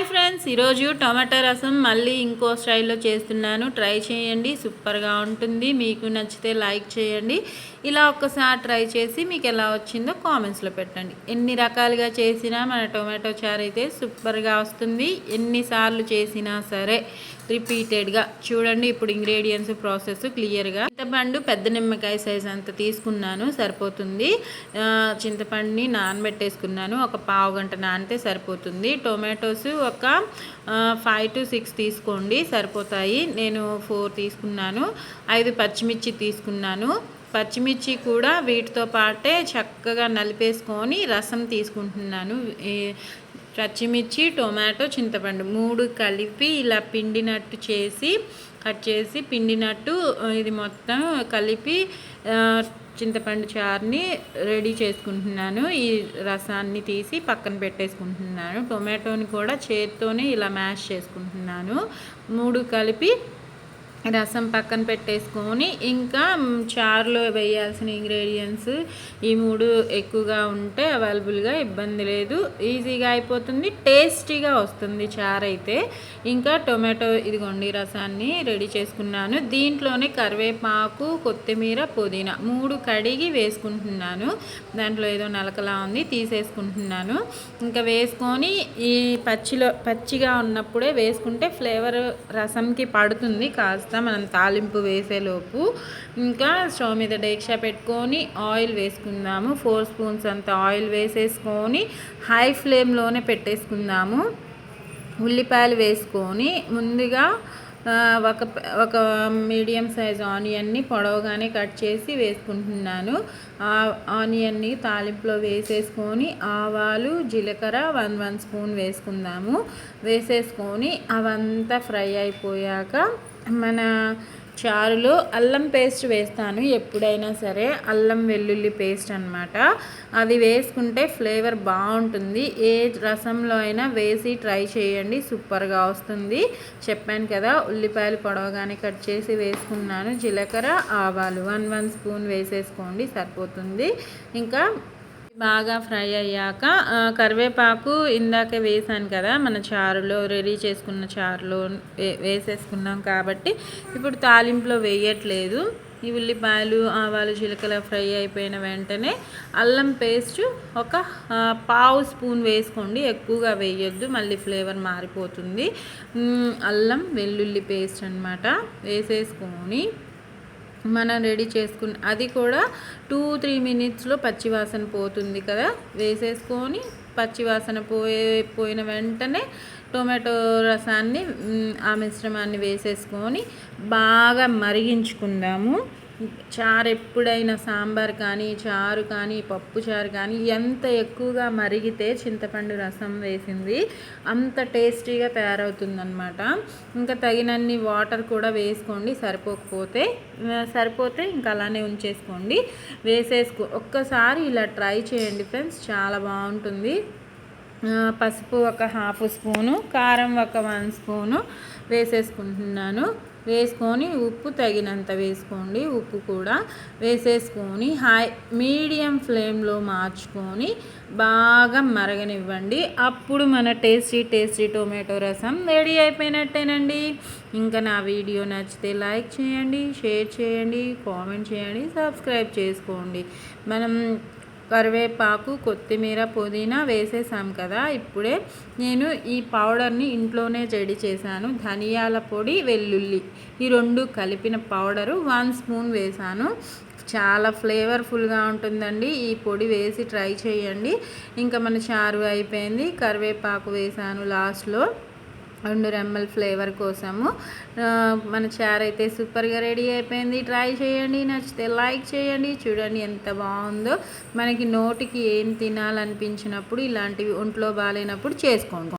Hi friends ఈరోజు టమాటా రసం మళ్ళీ ఇంకో స్టైల్లో చేస్తున్నాను. ట్రై చేయండి సూపర్గా ఉంటుంది. మీకు నచ్చితే లైక్ చేయండి. ఇలా ఒక్కసారి ట్రై చేసి మీకు ఎలా వచ్చిందో కామెంట్స్లో పెట్టండి. ఎన్ని రకాలుగా చేసినా మన టొమాటో చారు అయితే సూపర్గా వస్తుంది. ఎన్నిసార్లు చేసినా సరే రిపీటెడ్గా. చూడండి ఇప్పుడు ఇంగ్రీడియంట్స్ ప్రాసెస్ క్లియర్గా. చింతపండు పెద్ద నిమ్మకాయ సైజ్ అంత తీసుకున్నాను సరిపోతుంది. చింతపండుని నానబెట్టేసుకున్నాను. ఒక పావు గంట నానితే సరిపోతుంది. టొమాటోస్ ఒక ఫైవ్ టు సిక్స్ తీసుకోండి సరిపోతాయి. నేను ఫోర్ తీసుకున్నాను. ఐదు పచ్చిమిర్చి తీసుకున్నాను. పచ్చిమిర్చి కూడా వీటితో పాటే చక్కగా నలిపేసుకొని రసం తీసుకుంటున్నాను. పచ్చిమిర్చి టొమాటో చింతపండు మూడు కలిపి ఇలా పిండినట్టు చేసి కట్ చేసి పిండినట్టు ఇది మొత్తం కలిపి చింతపండు చారుని రెడీ చేసుకుంటున్నాను. ఈ రసాన్ని తీసి పక్కన పెట్టేసుకుంటున్నాను. టొమాటోని కూడా చేత్తోనే ఇలా మ్యాష్ చేసుకుంటున్నాను. మూడు కలిపి రసం పక్కన పెట్టేసుకొని ఇంకా చారులో వేయాల్సిన ఇంగ్రీడియంట్స్ ఈ మూడు ఎక్కువగా ఉంటే అవైలబుల్గా ఇబ్బంది లేదు. ఈజీగా అయిపోతుంది టేస్టీగా వస్తుంది చారు అయితే. ఇంకా టొమాటో ఇదిగోండి రసాన్ని రెడీ చేసుకున్నాను. దీంట్లోనే కరివేపాకు కొత్తిమీర పుదీనా మూడు కడిగి వేసుకుంటున్నాను. దాంట్లో ఏదో నలకలా ఉంది తీసేసుకుంటున్నాను. ఇంకా వేసుకొని ఈ పచ్చిలో పచ్చిగా ఉన్నప్పుడే వేసుకుంటే ఫ్లేవర్ రసంకి పడుతుంది కాస్త కాస్త మనం తాలింపు వేసేలోపు ఇంకా స్టవ్ మీద డేక్షా పెట్టుకొని ఆయిల్ వేసుకుందాము. ఫోర్ స్పూన్స్ అంత ఆయిల్ వేసేసుకొని హై ఫ్లేమ్లోనే పెట్టేసుకుందాము. ఉల్లిపాయలు వేసుకొని ముందుగా ఒక ఒక మీడియం సైజ్ ఆనియన్ని పొడవుగానే కట్ చేసి వేసుకుంటున్నాను. ఆనియన్ని తాలింపులో వేసేసుకొని ఆవాలు జీలకర్ర వన్ వన్ స్పూన్ వేసుకుందాము. వేసేసుకొని అవంతా ఫ్రై అయిపోయాక మన చారులో అల్లం పేస్ట్ వేస్తాను ఎప్పుడైనా సరే. అల్లం వెల్లుల్లి పేస్ట్ అనమాట అది వేసుకుంటే ఫ్లేవర్ బాగుంటుంది. ఏ రసంలో అయినా వేసి ట్రై చేయండి. సూపర్గా వస్తుంది. చెప్పాను కదా ఉల్లిపాయలు పొడవగానే కట్ చేసి వేసుకున్నాను. జీలకర్ర ఆవాలు. వన్ వన్ స్పూన్ వేసేసుకోండి. సరిపోతుంది. ఇంకా బాగా ఫ్రై అయ్యాక కరివేపాకు ఇందాక వేసాను కదా మన చారులో రెడీ చేసుకున్న చారులో వేసేసుకున్నాం కాబట్టి ఇప్పుడు తాలింపులో వేయట్లేదు. ఈ ఉల్లిపాయలు ఆవాలు చిలకల ఫ్రై అయిపోయిన వెంటనే అల్లం పేస్ట్ ఒక పావు స్పూన్ వేసుకోండి. ఎక్కువగా వేయొద్దు మళ్ళీ ఫ్లేవర్ మారిపోతుంది. అల్లం వెల్లుల్లి పేస్ట్ అనమాట వేసేసుకొని మనం రెడీ చేసుకుని అది కూడా టూ త్రీ మినిట్స్లో పచ్చివాసన పోతుంది కదా. వేసేసుకొని పచ్చివాసన పోయే పోయిన వెంటనే టొమాటో రసాన్ని ఆ మిశ్రమాన్ని వేసేసుకొని బాగా మరిగించుకుందాము. చారు ఎప్పుడైనా సాంబార్ కానీ చారు కానీ పప్పు చారు కానీ ఎంత ఎక్కువగా మరిగితే చింతపండు రసం వేసింది అంత టేస్టీగా తయారవుతుందన్నమాట. ఇంకా తగినన్ని వాటర్ కూడా వేసుకోండి సరిపోకపోతే సరిపోతే ఇంకా అలానే ఉంచేసుకోండి. వేసేసుకో ఒక్కసారి ఇలా ట్రై చేయండి ఫ్రెండ్స్ చాలా బాగుంటుంది. పసుపు ఒక హాఫ్ స్పూను కారం ఒక వన్ స్పూను వేసేసుకుంటున్నాను. వేసుకొని ఉప్పు తగినంత వేసుకోండి. ఉప్పు కూడా వేసేసుకొని హై మీడియం ఫ్లేమ్లో మార్చుకొని బాగా మరగనివ్వండి. అప్పుడు మన tasty tasty tomato rasam ready అయిపోయినట్టేనండి. ఇంకా నా వీడియో నచ్చితే లైక్ చేయండి షేర్ చేయండి కామెంట్ చేయండి సబ్స్క్రైబ్ చేసుకోండి. మనం కరివేపాకు కొత్తిమీర పుదీనా వేసేసాం కదా. ఇప్పుడే నేను ఈ పౌడర్ని ఇంట్లోనే రెడీ చేశాను. ధనియాల పొడి వెల్లుల్లి ఈ రెండు కలిపిన పౌడరు వన్ స్పూన్ వేసాను చాలా ఫ్లేవర్ఫుల్గా ఉంటుందండి. ఈ పొడి వేసి ట్రై చేయండి. ఇంకా మన చారు అయిపోయింది. కరివేపాకు వేసాను లాస్ట్లో. రెండు రెమ్మల ఫ్లేవర్ కోసము. మన చార్ అయితే సూపర్గా రెడీ అయిపోయింది. ట్రై చేయండి నచ్చితే లైక్ చేయండి. చూడండి ఎంత బాగుందో. మనకి నోటికి ఏం తినాలనిపించినప్పుడు ఇలాంటివి ఒంట్లో బాగాలేనప్పుడు చేసుకోండి.